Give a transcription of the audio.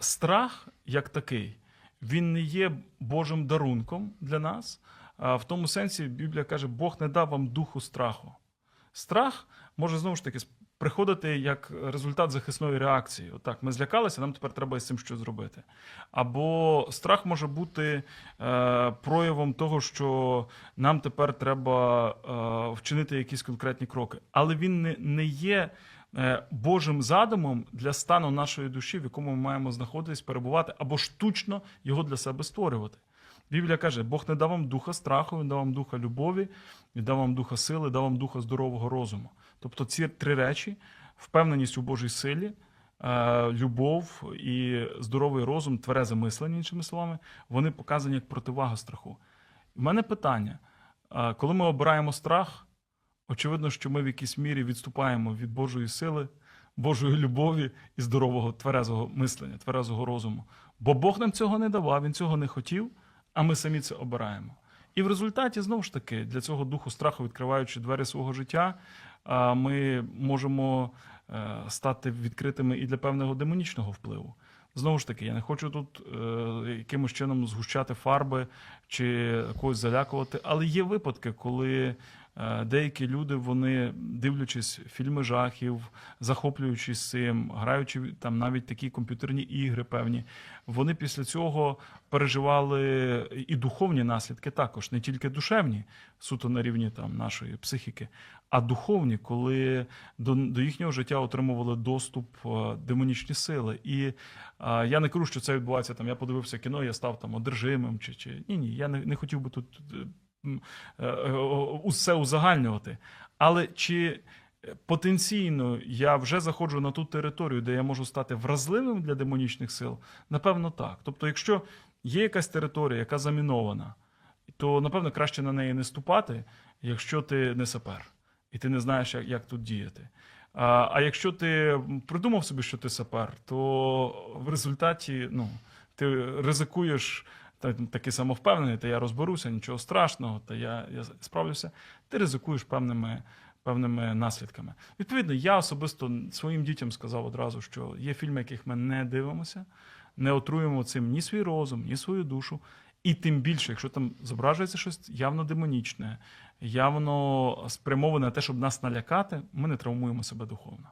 Страх, як такий, він не є Божим дарунком для нас. В тому сенсі Біблія каже, Бог не дав вам духу страху. Страх може знову ж таки приходити як результат захисної реакції. Отак, ми злякалися, нам тепер треба з цим щось зробити. Або страх може бути е, проявом того, що нам тепер треба е, вчинити якісь конкретні кроки. Але він не, не є Божим задумом для стану нашої душі, в якому ми маємо знаходитись, перебувати, або штучно його для себе створювати. Біблія каже: Бог не дав вам духа страху, він дав вам духа любові, він дав вам духа сили, дав вам духа здорового розуму. Тобто ці три речі: впевненість у Божій силі, е, любов і здоровий розум, тверезе мислення, іншими словами, вони показані як противага страху. У мене питання: е, коли ми обираємо страх, очевидно, що ми в якійсь мірі відступаємо від Божої сили, Божої любові і здорового тверезого мислення, тверезого розуму. Бо Бог нам цього не давав, Він цього не хотів, а ми самі це обираємо. І в результаті, знову ж таки, для цього духу страху, відкриваючи двері свого життя, ми можемо е, стати відкритими і для певного демонічного впливу. Знову ж таки, я не хочу тут е, якимось чином згущати фарби чи когось залякувати, але є випадки, коли деякі люди, вони дивлячись фільми жахів, захоплюючись цим, граючи там навіть такі комп'ютерні ігри певні, вони після цього переживали і духовні наслідки також, не тільки душевні, суто на рівні там нашої психіки, а духовні, коли до, до їхнього життя отримували доступ е, демонічні сили. І е, я не кажу, що це відбувається там. Я подивився кіно, я став там одержимим, чи чи ні, ні, я не, не хотів би тут е, е, е, усе узагальнювати. Але чи потенційно я вже заходжу на ту територію, де я можу стати вразливим для демонічних сил? Напевно, так. Тобто, якщо є якась територія, яка замінована, то напевно краще на неї не ступати, якщо ти не сапер і ти не знаєш, як, як тут діяти. А, а якщо ти придумав собі, що ти сапер, то в результаті ну, ти ризикуєш та, такий самовпевнений, та я розберуся, нічого страшного, та я, я справлюся. Ти ризикуєш певними, певними наслідками. Відповідно, я особисто своїм дітям сказав одразу, що є фільми, яких ми не дивимося, не отруємо цим ні свій розум, ні свою душу. І тим більше, якщо там зображується щось явно демонічне, явно спрямоване на те, щоб нас налякати, ми не травмуємо себе духовно.